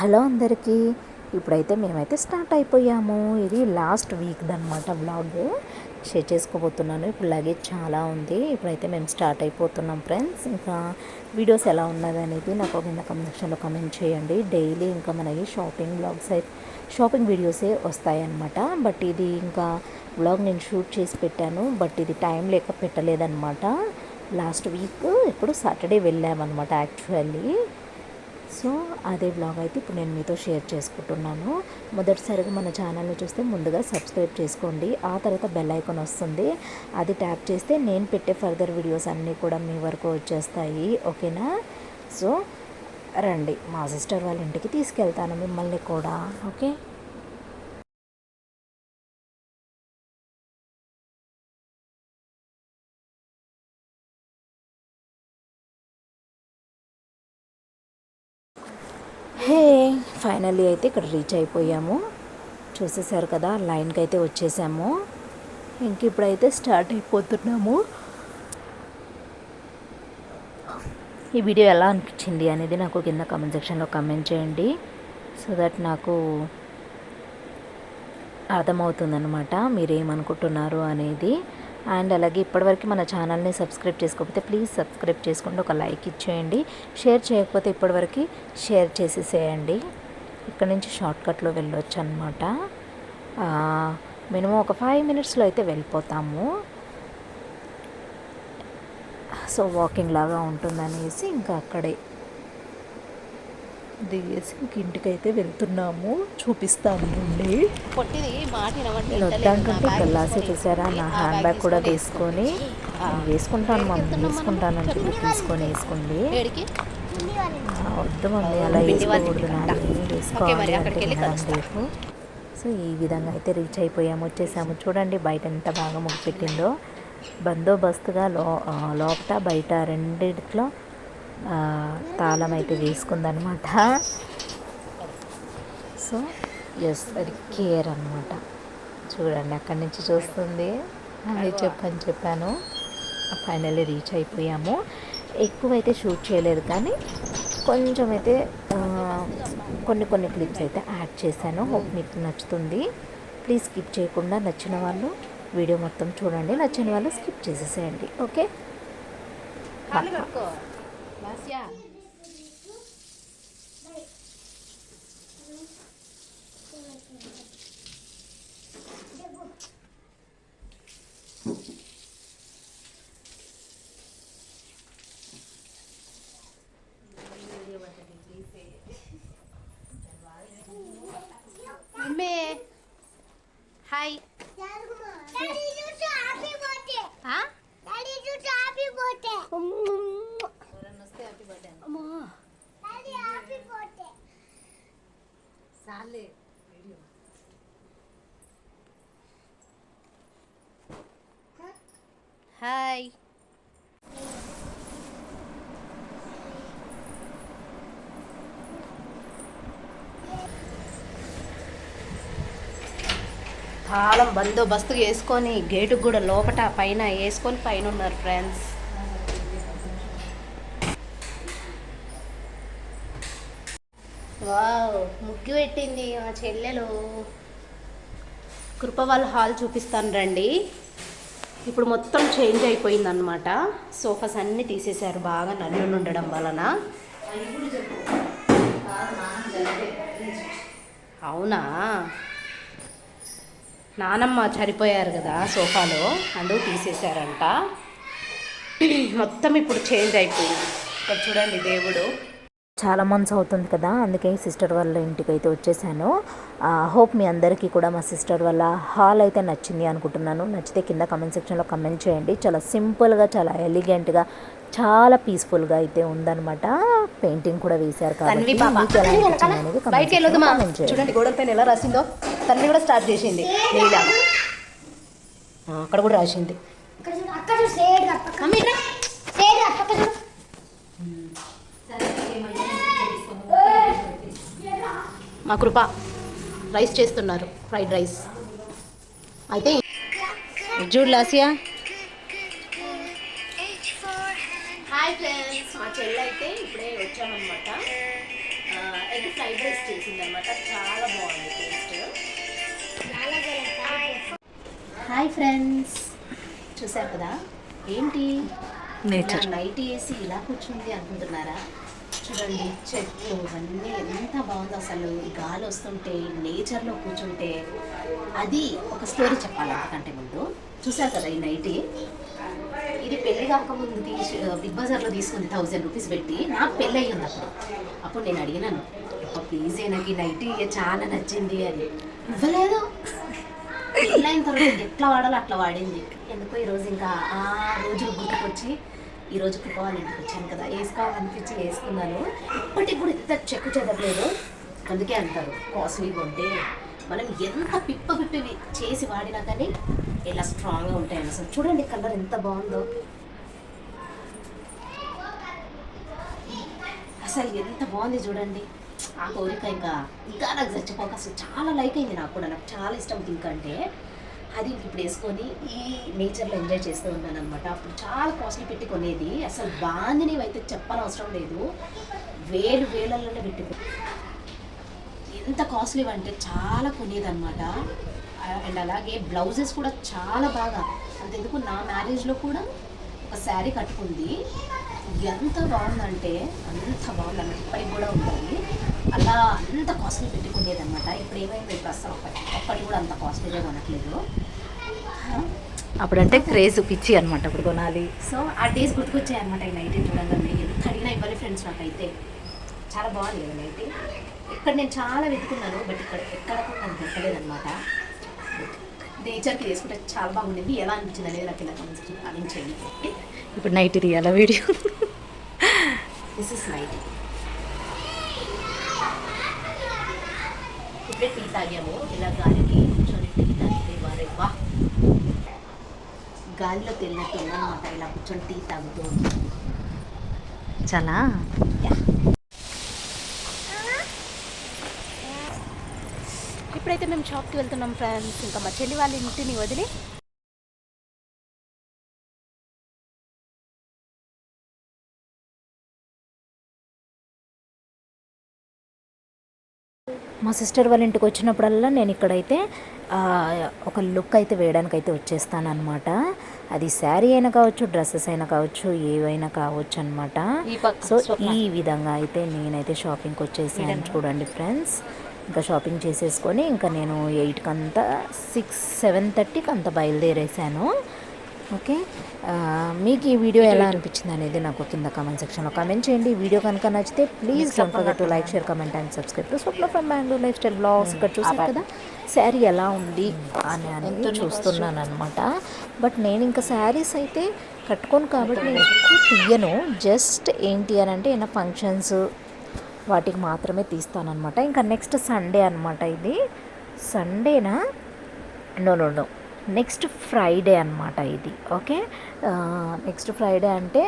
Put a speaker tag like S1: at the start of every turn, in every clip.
S1: Hello అందరికీ. ఇప్పుడైతే మేమైతే స్టార్ట్ అయిపోయాము. ఇది లాస్ట్ వీక్ అనమాట బ్లాగ్ షేర్ చేసుకోబోతున్నాను. ఇప్పుడు లగేజ్ చాలా ఉంది. ఇప్పుడైతే మేము స్టార్ట్ అయిపోతున్నాం ఫ్రెండ్స్. ఇంకా వీడియోస్ ఎలా ఉన్నది అనేది నాకు కింద కమెంట్ సెక్షన్లో కమెంట్ చేయండి. డైలీ ఇంకా మనకి షాపింగ్ బ్లాగ్స్ అయితే షాపింగ్ వీడియోసే వస్తాయన్నమాట బట్ ఇది ఇంకా బ్లాగ్ నేను షూట్ చేసి పెట్టాను. బట్ ఇది టైం లేక పెట్టలేదన్నమాట. లాస్ట్ వీక్ ఇప్పుడు సాటర్డే వెళ్ళామన్నమాట యాక్చువల్లీ సో అదే బ్లాగ్ అయితే ఇప్పుడు నేను మీతో షేర్ చేసుకుంటున్నాను. మొదటిసారిగా మన ఛానల్ని చూస్తే ముందుగా సబ్స్క్రైబ్ చేసుకోండి. ఆ తర్వాత బెల్ ఐకాన్ వస్తుంది. అది ట్యాప్ చేస్తే నేను పెట్టే ఫర్దర్ వీడియోస్ అన్నీ కూడా మీ వరకు వచ్చేస్తాయి. ఓకేనా? సో రండి. మా సిస్టర్ వాళ్ళ ఇంటికి తీసుకెళ్తాను మిమ్మల్ని కూడా. ఓకే? ఫైనల్లీ అయితే ఇక్కడ రీచ్ అయిపోయాము. చూసేసారు కదా లైన్కి అయితే వచ్చేసాము. ఇంక ఇప్పుడైతే స్టార్ట్ అయిపోతున్నాము. ఈ వీడియో ఎలా అనిపించింది అనేది నాకు కింద కామెంట్ సెక్షన్లో కామెంట్ చేయండి. సో దట్ నాకు అర్థమవుతుందన్నమాట మీరేమనుకుంటున్నారు అనేది. అండ్ అలాగే ఇప్పటివరకు మన ఛానల్ని సబ్స్క్రైబ్ చేసుకోకపోతే ప్లీజ్ సబ్స్క్రైబ్ చేసుకోండి ఒక లైక్ ఇచ్చేయండి. షేర్ చేయకపోతే ఇప్పటివరకు షేర్ చేసేసేయండి. ఇక్కడ నుంచి షార్ట్ కట్లో వెళ్ళొచ్చు అనమాట మినిమం ఒక ఫైవ్ మినిట్స్లో అయితే వెళ్ళిపోతాము. సో వాకింగ్ లాగా ఉంటుందనేసి ఇంకా అక్కడే దిగేసి ఇంక ఇంటికైతే వెళ్తున్నాము. చూపిస్తాను నుండి వద్దాకంటే గల్లాసే చూసారా నా హ్యాండ్ బ్యాగ్ కూడా వేసుకొని. వేసుకుంటాను మమ్మీ వేసుకుంటాను అని చెప్పి తీసుకొని వేసుకుంది వద్దు మమ్మీ అలా వేసుకోకూడదు సో ఈ విధంగా అయితే రీచ్ అయిపోయాము వచ్చేసాము. చూడండి బయట ఎంత బాగా ముగ్గు పెట్టిందో బందోబస్తుగా లో లోపట బయట రెండిట్లో తాళం అయితే వేసుకుందనమాట సో ఎస్ అది కేర్ అనమాట చూడండి అక్కడి నుంచి చూస్తుంది. అది చెప్పని చెప్పాను. ఫైనల్లీ రీచ్ అయిపోయాము. ఎక్కువైతే షూట్ చేయలేదు కానీ కొంచెం అయితే కొన్ని కొన్ని క్లిప్స్ అయితే యాడ్ చేశాను. హోప్ మీకు నచ్చుతుంది. ప్లీజ్ స్కిప్ చేయకుండా నచ్చిన వాళ్ళు వీడియో మొత్తం చూడండి. నచ్చిన వాళ్ళు స్కిప్ చేసేసేయండి. ఓకే
S2: కాళ్ళు కట్టుకో హాయ్ తాళం బందోబస్తు వేసుకొని గేటుకు కూడా లోపట పైన వేసుకొని పైన ఉన్నారు ఫ్రెండ్స్ వావ్ ముగ్గు పెట్టింది మా చెల్లెలు. కృప వాళ్ళ హాల్ చూపిస్తాను రండి. ఇప్పుడు మొత్తం చేంజ్ అయిపోయింది అనమాట సోఫాస్ అన్నీ తీసేశారు బాగా నల్లు ఉండడం వలన. అవునా? నానమ్మ చనిపోయారు కదా సోఫాలో అందుకు తీసేశారంట. మొత్తం ఇప్పుడు చేంజ్ అయిపోయింది. ఇక్కడ చూడండి దేవుడు.
S1: చాలా మంత్స్ అవుతుంది కదా అందుకే సిస్టర్ వాళ్ళ ఇంటికి అయితే వచ్చేసాను హోప్ మీ అందరికీ కూడా మా సిస్టర్ వాళ్ళ హాల్ అయితే నచ్చింది అనుకుంటున్నాను. నచ్చితే కింద కమెంట్ సెక్షన్లో కమెంట్ చేయండి. చాలా సింపుల్గా చాలా ఎలిగెంట్గా చాలా పీస్ఫుల్గా అయితే ఉందన్నమాట. పెయింటింగ్ కూడా వేశారు కాబట్టి.
S2: చూడండి గోడల పైన ఎలా రాసిందో. తల్లి కూడా స్టార్ట్ చేసింది. అక్కడ కూడా రాసింది. మా కృప రైస్ చేస్తున్నారు ఫ్రైడ్ రైస్. అయితే చూడు లాసియా. హాయ్ ఫ్రెండ్స్ మా చెల్లి అయితే ఇప్పుడే వచ్చామన్నమాట. ఎగ్ ఫ్రైడ్ రైస్ చేసింది అనమాట చాలా బాగుంది టేస్ట్. Hi friends. చూసారు కదా? ఏంటి? నైట్ వేసి ఇలా కూర్చుంది అనుకుంటున్నారా? చూడండి చెట్లు అన్నీ ఎంత బాగుందో అసలు. ఈ గాలి వస్తుంటే నేచర్లో కూర్చుంటే అది ఒక స్టోరీ చెప్పాలి అంతకంటే ముందు. చూసారు కదా ఈ నైటీ ఇది పెళ్ళి కాకముందు తీసి బిగ్ బజార్లో తీసుకుంది థౌజండ్ రూపీస్ పెట్టి నాకు పెళ్ళి అయ్యింది అప్పుడు. అప్పుడు నేను అడిగినాను ప్లీజ్ నాకు ఈ నైటీ చాలా నచ్చింది అని. ఇవ్వలేదు. పెళ్ళైన తర్వాత ఎట్లా వాడాలో అట్లా వాడింది. ఎందుకో ఈరోజు ఇంకా ఆ రోజు గుర్తుకొచ్చి ఈ రోజు కృపవాళ్ళ ఇంటికి వచ్చాను కదా. వేసుకోవాలనిపించి వేసుకున్నాను ఇప్పటికి కూడా ఇంత చెక్కు చెదరలేదు. అందుకే అంటారు కాస్ట్లీగా ఉంటే మనం ఎంత పిప్ప పిప్పి చేసి వాడినా కానీ ఇలా స్ట్రాంగ్గా ఉంటాయి అసలు చూడండి కలర్ ఎంత బాగుందో. అసలు ఎంత బాగుంది చూడండి. ఆ కోరిక ఇంకా ఇంకా నాకు చచ్చిపోక అసలు చాలా లైక్ అయింది నాకు. కూడా నాకు చాలా ఇష్టం పింక్ అంటే. అది ఇప్పుడు వేసుకొని ఈ నేచర్లో ఎంజాయ్ చేస్తూ ఉన్నాను అనమాట అప్పుడు చాలా కాస్ట్లీ పెట్టి కొనేది. అసలు బాగుంది అయితే చెప్పనవసరం లేదు. వేలు వేలల్లోనే పెట్టుకో ఎంత కాస్ట్లీ అంటే చాలా కొనేదన్నమాట. అండ్ అలాగే బ్లౌజెస్ కూడా చాలా బాగా. అంతెందుకు నా మ్యారేజ్లో కూడా ఒక శారీ కట్టుకుంది. ఎంత బాగుందంటే అంత బాగుందన్నమాట ఇప్పటికి కూడా ఉంది అలా అంత కాస్ట్లీ పెట్టుకునేది అనమాట ఇప్పుడు ఏమైంది? ఇప్పుడు అసలు ఒక్కటి ఒక్కటి కూడా అంత కాస్ట్లీగా కొనట్లేదు.
S1: అప్పుడంటే క్రేజ్ పిచ్చి అనమాట అప్పుడు కొనాలి.
S2: సో ఆ డేస్ గుర్తుకొచ్చాయి అనమాట ఈ నైట్ చూడంగానే. ఎంత అడిగినా ఇవ్వాలి ఫ్రెండ్స్ నాకైతే. చాలా బాగుంది కదా నైట్ ఇక్కడ నేను చాలా వెతుకున్నాను బట్ ఇక్కడ ఎక్కడ కూడా నాకు దొరకలేదన్నమాట. నేచర్కి వేసుకుంటే చాలా బాగుండింది. ఎలా అనిపించింది అనేది నాకు ఇలా కామెంట్స్ చేయండి.
S1: ఇప్పుడు నైట్ రియాల వీడియో.
S2: దిస్ ఇస్ నైట్ ఇప్పుడే టీ తాగాము ఇలా గాలికి కూర్చొని టీ తాగితే వారే వా గాలిలో తెలినట్టు ఉందన్నమాట ఇలా కూర్చొని టీ తాగుతూ
S1: చాలా
S2: ఇప్పుడైతే మేము షాప్కి వెళ్తున్నాం ఫ్రెండ్స్ ఇంకా మా చెల్లి వాళ్ళ ఇంటిని వదిలి
S1: మా సిస్టర్ వాళ్ళ ఇంటికి వచ్చినప్పుడల్లా నేను ఇక్కడైతే ఒక లుక్ అయితే వేయడానికి అయితే వచ్చేస్తాను అనమాట అది శారీ అయినా కావచ్చు డ్రెస్సెస్ అయినా కావచ్చు ఏవైనా కావచ్చు అనమాట సో. ఈ విధంగా అయితే నేనైతే షాపింగ్కి వచ్చేసాను చూడండి ఫ్రెండ్స్. ఇంకా షాపింగ్ చేసేసుకొని ఇంకా నేను ఎయిట్కి అంతా సిక్స్ సెవెన్ థర్టీకి అంత బయలుదేరేసాను. ఓకే? మీకు ఈ వీడియో ఎలా అనిపించింది అనేది నాకు కింద కామెంట్ సెక్షన్లో కామెంట్ చేయండి. వీడియో కనుక నచ్చితే please don't forget to like share comment and subscribe to Swapna from Bengaluru lifestyle blogs ఇక్కడ చూసారు కదా? శారీ ఎలా ఉంది అని అనేది చూస్తున్నాను అనమాట బట్ నేను ఇంకా శారీస్ అయితే కట్టుకోను కాబట్టి నేను ఎక్కువ తీయను. జస్ట్ ఏంటి అని అంటే ఏమైనా ఫంక్షన్స్ వాటికి మాత్రమే తీస్తానన్నమాట. ఇంకా నెక్స్ట్ సండే అనమాట ఇది. సండేనా no? No no next Friday అనమాట ఇది ఓకే? నెక్స్ట్ ఫ్రైడే అంటే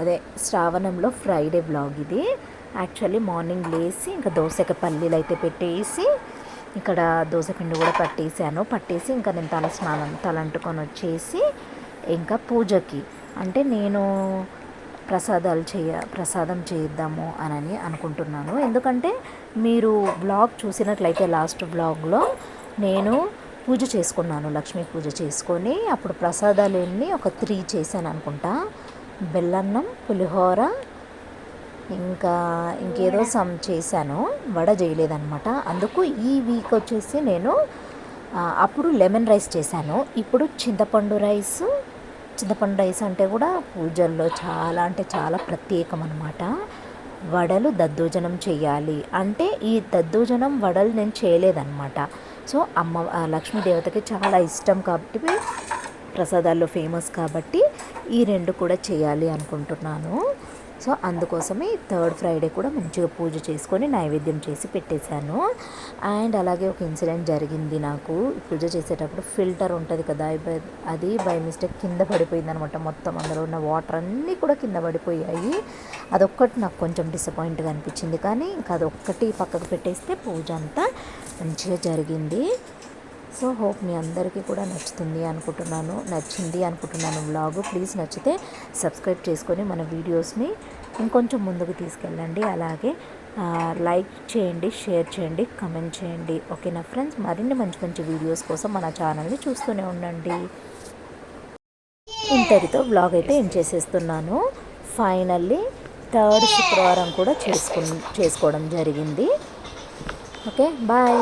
S1: అదే శ్రావణంలో ఫ్రైడే బ్లాగ్ ఇది. యాక్చువల్లీ మార్నింగ్ లేచి ఇంకా దోశకి పల్లీలు అయితే పెట్టేసి ఇక్కడ దోశపిండి కూడా పట్టేసాను పట్టేసి ఇంకా నేను తల స్నానం తలంటుకొని వచ్చేసి ఇంకా పూజకి అంటే నేను ప్రసాదాలు చేయ ప్రసాదం చేద్దాము అని అనుకుంటున్నాను. ఎందుకంటే మీరు బ్లాగ్ చూసినట్లయితే లాస్ట్ బ్లాగ్లో నేను పూజ చేసుకున్నాను. లక్ష్మీ పూజ చేసుకొని అప్పుడు ప్రసాదాలు ఎన్ని ఒక త్రీ చేశాను అనుకుంటా. బెల్లన్నం పులిహోర ఇంకా ఇంకేదో సమ్ చేశాను. వడ చేయలేదన్నమాట. అందుకు ఈ వీక్ వచ్చేసి నేను అప్పుడు లెమన్ రైస్ చేశాను. ఇప్పుడు చింతపండు రైస్. చింతపండు రైస్ అంటే కూడా పూజల్లో చాలా అంటే చాలా ప్రత్యేకం అనమాట వడలు దద్దోజనం చేయాలి. అంటే ఈ దద్దోజనం వడలు నేను చేయలేదన్నమాట. సో అమ్మ లక్ష్మీదేవతకి చాలా ఇష్టం కాబట్టి ప్రసాదాల్లో ఫేమస్ కాబట్టి ఈ రెండు కూడా చేయాలి అనుకుంటున్నాను. సో అందుకోసమే థర్డ్ ఫ్రైడే కూడా మంచిగా పూజ చేసుకొని నైవేద్యం చేసి పెట్టేశాను. అండ్ అలాగే ఒక ఇన్సిడెంట్ జరిగింది నాకు. పూజ చేసేటప్పుడు ఫిల్టర్ ఉంటుంది కదా అది బై మిస్టేక్ కింద పడిపోయింది అనమాట మొత్తం అందులో ఉన్న వాటర్ అన్నీ కూడా కింద పడిపోయాయి. అదొక్కటి నాకు కొంచెం డిసప్పాయింట్గా అనిపించింది. కానీ ఇంకా అదొక్కటి పక్కకు పెట్టేస్తే పూజ అంతా మంచిగా జరిగింది. సో హోప్ మీ అందరికీ కూడా నచ్చుతుంది అనుకుంటున్నాను. నచ్చింది అనుకుంటున్నాను వ్లాగ్. ప్లీజ్ నచ్చితే సబ్స్క్రైబ్ చేసుకొని మన వీడియోస్ని ఇంకొంచెం ముందుకు తీసుకెళ్ళండి. అలాగే లైక్ చేయండి షేర్ చేయండి కమెంట్ చేయండి. ఓకేనా ఫ్రెండ్స్? మరిన్ని మంచి మంచి వీడియోస్ కోసం మన ఛానల్ని చూస్తూనే ఉండండి. ఇంతటితో బ్లాగ్ అయితే ఏం చేసేస్తున్నాను. ఫైనల్లీ థర్డ్ శుక్రవారం కూడా చేసుకు చేసుకోవడం జరిగింది. Okay bye